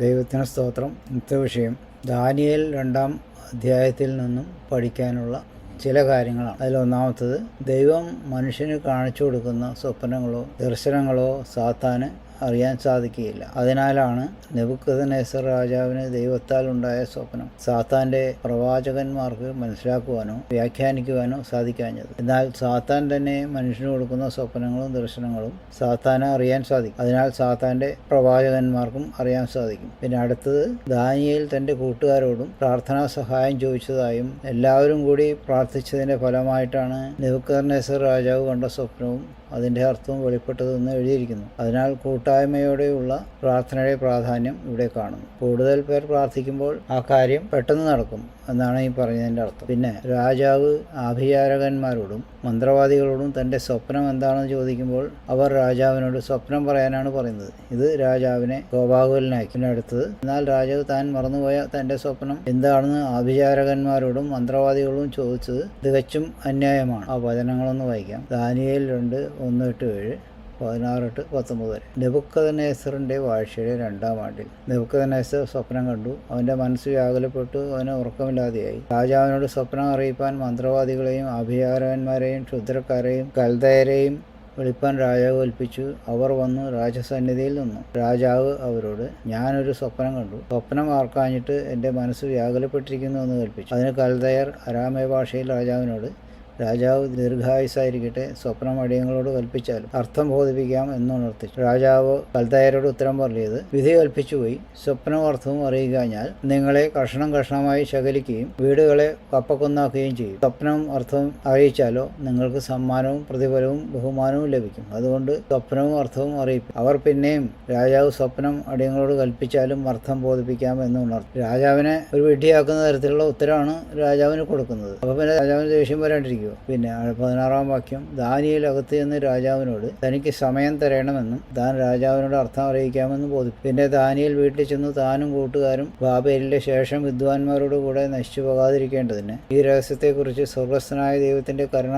ദൈവത്തിന് സ്തോത്രം. ഇന്നത്തെ വിഷയം ദാനിയൽ രണ്ടാം അധ്യായത്തിൽ നിന്നും പഠിക്കാനുള്ള ചില കാര്യങ്ങളാണ്. അതിലൊന്നാമത്തത് ദൈവം മനുഷ്യന് കാണിച്ചു കൊടുക്കുന്ന സ്വപ്നങ്ങളോ ദർശനങ്ങളോ സാത്താന് അറിയാൻ സാധിക്കുകയില്ല. അതിനാലാണ് നെബുക്കദനേസർ രാജാവിന് ദൈവത്താൽ ഉണ്ടായ സ്വപ്നം സാത്താന്റെ പ്രവാചകന്മാർക്ക് മനസ്സിലാക്കുവാനോ വ്യാഖ്യാനിക്കുവാനോ സാധിക്കാഞ്ഞത്. എന്നാൽ സാത്താൻ തന്നെ മനുഷ്യന് കൊടുക്കുന്ന സ്വപ്നങ്ങളും ദർശനങ്ങളും സാത്താന അറിയാൻ സാധിക്കും. അതിനാൽ സാത്താന്റെ പ്രവാചകന്മാർക്കും അറിയാൻ സാധിക്കും. പിന്നെ അടുത്തത് ദാനിയയിൽ തന്റെ കൂട്ടുകാരോടും പ്രാർത്ഥനാ സഹായം ചോദിച്ചതായും എല്ലാവരും കൂടി പ്രാർത്ഥിച്ചതിന്റെ ഫലമായിട്ടാണ് നെബുക്കദനേസർ രാജാവ് കണ്ട സ്വപ്നവും അതിന്റെ അർത്ഥവും വെളിപ്പെട്ടതെന്ന് എഴുതിയിരിക്കുന്നു. അതിനാൽ കൂട്ടായ്മയോടെയുള്ള പ്രാർത്ഥനയുടെ പ്രാധാന്യം ഇവിടെ കാണുന്നു. കൂടുതൽ പേർ പ്രാർത്ഥിക്കുമ്പോൾ ആ കാര്യം പെട്ടെന്ന് നടക്കും എന്നാണ് ഈ പറഞ്ഞതിന്റെ അർത്ഥം. പിന്നെ രാജാവ് ആഭിചാരകന്മാരോടും മന്ത്രവാദികളോടും തന്റെ സ്വപ്നം എന്താണെന്ന് ചോദിക്കുമ്പോൾ അവർ രാജാവിനോട് സ്വപ്നം പറയാനാണ് പറയുന്നത്. ഇത് രാജാവിനെ കോപാകുലനാക്കി. പിന്നെ അടുത്തത് എന്നാൽ രാജാവ് താൻ മറന്നുപോയ തന്റെ സ്വപ്നം എന്താണെന്ന് ആഭിചാരകന്മാരോടും മന്ത്രവാദികളോടും ചോദിച്ചത് തികച്ചും അന്യായമാണ്. ആ വചനങ്ങളൊന്ന് വായിക്കാം. ദാനിയയിൽ രണ്ട് ഒന്ന് എട്ട് ഏഴ്. പതിനാറ് എട്ട് പത്തൊമ്പത് വരെ. നെബുക്കദനേസറിന്റെ വാഴ്ചയുടെ രണ്ടാം ആണ്ടിൽ. നെബുക്കഥനേസർ സ്വപ്നം കണ്ടു. അവന്റെ മനസ്സ് വ്യാകുലപ്പെട്ടു. അവന് ഉറക്കമില്ലാതെയായി. രാജാവിനോട് സ്വപ്നം അറിയിപ്പാൻ മന്ത്രവാദികളെയും അഭിചാരകന്മാരെയും ക്ഷുദ്രക്കാരെയും കൽതയരെയും വിളിപ്പാൻ രാജാവ് കൽപ്പിച്ചു അവർ വന്നു രാജസന്നിധിയിൽ നിന്നു. രാജാവ് അവരോട് ഞാനൊരു സ്വപ്നം കണ്ടു. സ്വപ്നം ആർക്കാഞ്ഞിട്ട് എന്റെ മനസ്സ് വ്യാകുലപ്പെട്ടിരിക്കുന്നു എന്ന് കൽപ്പിച്ചു അതിന് കൽതയർ അരാമയ ഭാഷയിൽ രാജാവിനോട് രാജാവ് ദീർഘായുസായിരിക്കട്ടെ സ്വപ്നം അടിയങ്ങളോട് കൽപ്പിച്ചാലും അർത്ഥം ബോധിപ്പിക്കാം എന്നുണർത്തിച്ചു രാജാവ് കൽത്തായരോട് ഉത്തരം പറഞ്ഞത് വിധി കൽപ്പിച്ചുപോയി സ്വപ്നം അർത്ഥവും അറിയുക കഴിഞ്ഞാൽ നിങ്ങളെ കഷണം കഷണമായി ശകലിക്കുകയും വീടുകളെ കപ്പക്കൊന്നാക്കുകയും ചെയ്യും. സ്വപ്നം അർത്ഥവും അറിയിച്ചാലോ നിങ്ങൾക്ക് സമ്മാനവും പ്രതിഫലവും ബഹുമാനവും ലഭിക്കും. അതുകൊണ്ട് സ്വപ്നവും അർത്ഥവും അറിയിക്കും അവർ പിന്നെയും രാജാവ് സ്വപ്നം അടിയങ്ങളോട് കൽപ്പിച്ചാലും അർത്ഥം ബോധിപ്പിക്കാം എന്ന് ഉണർത്തി. രാജാവിനെ ഒരു വിഡ്ഢിയാക്കുന്ന തരത്തിലുള്ള ഉത്തരമാണ് രാജാവിന് കൊടുക്കുന്നത്. അപ്പോൾ പിന്നെ രാജാവിന് ദേഷ്യം വരാണ്ടിരിക്കും ചെയ്യുക. പിന്നെ പതിനാറാം വാക്യം ദാനിയിൽ അകത്ത് ചെന്ന് രാജാവിനോട് തനിക്ക് സമയം തരണമെന്നും താൻ രാജാവിനോട് അർത്ഥം അറിയിക്കാമെന്നും ബോധിപ്പിച്ചു പിന്നെ ദാനിയിൽ വീട്ടിൽ ചെന്ന് താനും കൂട്ടുകാരും ബാബേലിന്റെ ശേഷം വിദ്വാൻമാരോട് കൂടെ നശിച്ചു പോകാതിരിക്കേണ്ടതിന് ഈ രഹസ്യത്തെക്കുറിച്ച് സ്വർഗസ്ഥനായ ദൈവത്തിന്റെ കരുണ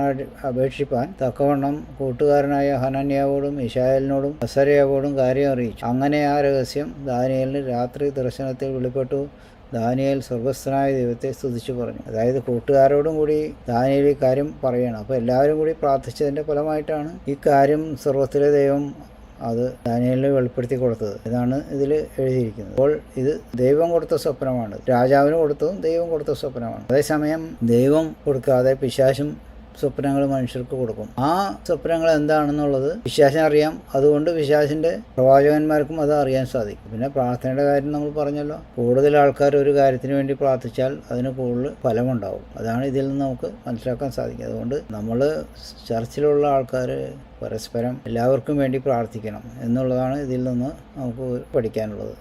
അപേക്ഷിപ്പാൻ തക്കവണ്ണം കൂട്ടുകാരനായ ഹനന്യാവോടും ഇഷായലിനോടും അസരയാവോടും കാര്യം അറിയിച്ചു. അങ്ങനെ ആ രഹസ്യം ദാനിയലിന് രാത്രി ദർശനത്തിൽ വെളിപ്പെട്ടു. ദാനിയേൽ സ്വർഗസ്ഥനായ ദൈവത്തെ സ്തുതിച്ചു പറഞ്ഞു. അതായത് കൂട്ടുകാരോടും കൂടി ദാനിയേൽ ഈ കാര്യം പറയണം. അപ്പോൾ എല്ലാവരും കൂടി പ്രാർത്ഥിച്ചതിന്റെ ഫലമായിട്ടാണ് ഈ കാര്യം സർവത്തിലെ ദൈവം അത് ദാനിയലിന് വെളിപ്പെടുത്തി കൊടുത്തത്. ഇതാണ് ഇതിൽ എഴുതിയിരിക്കുന്നത്. അപ്പോൾ ഇത് ദൈവം കൊടുത്ത സ്വപ്നമാണ്. രാജാവിന് കൊടുത്തതും ദൈവം കൊടുത്ത സ്വപ്നമാണ്. അതേസമയം ദൈവം കൊടുക്കാതെ പിശാശും സ്വപ്നങ്ങൾ മനുഷ്യർക്ക് കൊടുക്കും. ആ സ്വപ്നങ്ങൾ എന്താണെന്നുള്ളത് വിശ്വാസം അറിയാം. അതുകൊണ്ട് വിശ്വാസിന്റെ പ്രവാചകന്മാർക്കും അത് അറിയാൻ സാധിക്കും. പിന്നെ പ്രാർത്ഥനയുടെ കാര്യം നമ്മൾ പറഞ്ഞല്ലോ. കൂടുതൽ ആൾക്കാർ ഒരു കാര്യത്തിന് വേണ്ടി പ്രാർത്ഥിച്ചാൽ അതിന് കൂടുതൽ ഫലമുണ്ടാവും. അതാണ് ഇതിൽ നിന്ന് നമുക്ക് മനസ്സിലാക്കാൻ സാധിക്കും. അതുകൊണ്ട് നമ്മൾ ചർച്ചിലുള്ള ആൾക്കാർ പരസ്പരം എല്ലാവർക്കും വേണ്ടി പ്രാർത്ഥിക്കണം എന്നുള്ളതാണ് ഇതിൽ നിന്ന് നമുക്ക് പഠിക്കാനുള്ളത്.